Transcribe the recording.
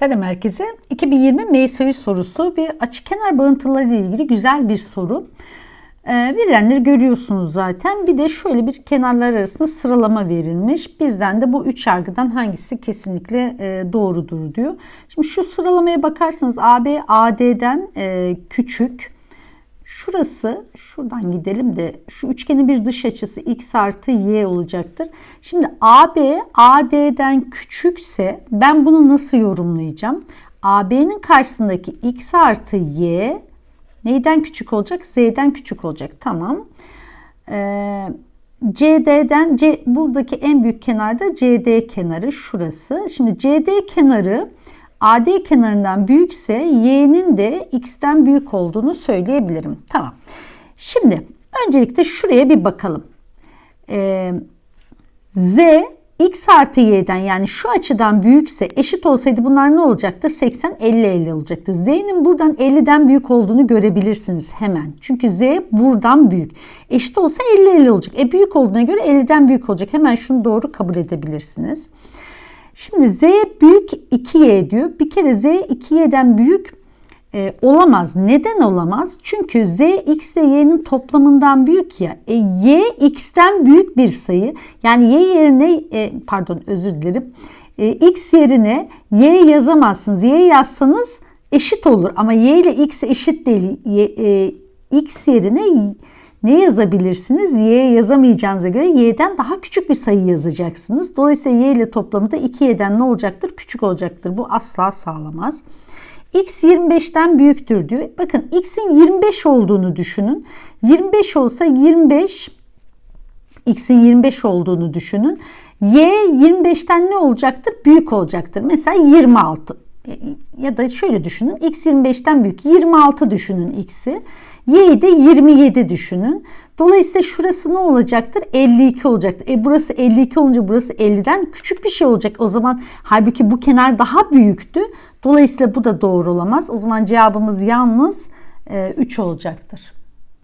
Selam herkese. 2020 MSÜ sorusu bir açık kenar bağıntıları ile ilgili güzel bir soru. Ee, verilenleri görüyorsunuz zaten. Bir de şöyle bir kenarlar arasında sıralama verilmiş. Bizden de bu üç yargıdan hangisi kesinlikle e, doğrudur diyor. Şimdi şu sıralamaya bakarsanız AB AD'den e, küçük. Şurası şuradan gidelim de şu üçgenin bir dış açısı x artı y olacaktır. Şimdi AB AD'den küçükse ben bunu nasıl yorumlayacağım? AB'nin karşısındaki x artı y neyden küçük olacak? Z'den küçük olacak. Tamam. Ee, CD'den C, buradaki en büyük kenarda CD kenarı şurası. Şimdi CD kenarı AD kenarından büyükse y'nin de x'ten büyük olduğunu söyleyebilirim. Tamam. Şimdi öncelikle şuraya bir bakalım. Ee, z x artı y'den yani şu açıdan büyükse eşit olsaydı bunlar ne olacaktır? 80 50 50 olacaktı. Z'nin buradan 50'den büyük olduğunu görebilirsiniz hemen. Çünkü z buradan büyük. Eşit olsa 50 50 olacak. E büyük olduğuna göre 50'den büyük olacak. Hemen şunu doğru kabul edebilirsiniz. Şimdi z büyük 2y diyor. Bir kere z 2y'den büyük e, olamaz. Neden olamaz? Çünkü z x ile y'nin toplamından büyük ya. E, y x'ten büyük bir sayı. Yani y yerine e, pardon özür dilerim. E, x yerine y yazamazsınız. Y yazsanız eşit olur ama y ile x eşit değil. Y, e, x yerine ne yazabilirsiniz? Y yazamayacağınıza göre y'den daha küçük bir sayı yazacaksınız. Dolayısıyla y ile toplamı da 2y'den ne olacaktır? Küçük olacaktır. Bu asla sağlamaz. x 25'ten büyüktür diyor. Bakın x'in 25 olduğunu düşünün. 25 olsa 25 x'in 25 olduğunu düşünün. y 25'ten ne olacaktır? Büyük olacaktır. Mesela 26 ya da şöyle düşünün. x 25'ten büyük. 26 düşünün x'i. Y'yi de 27 düşünün. Dolayısıyla şurası ne olacaktır? 52 olacaktır. E burası 52 olunca burası 50'den küçük bir şey olacak. O zaman halbuki bu kenar daha büyüktü. Dolayısıyla bu da doğru olamaz. O zaman cevabımız yalnız 3 olacaktır.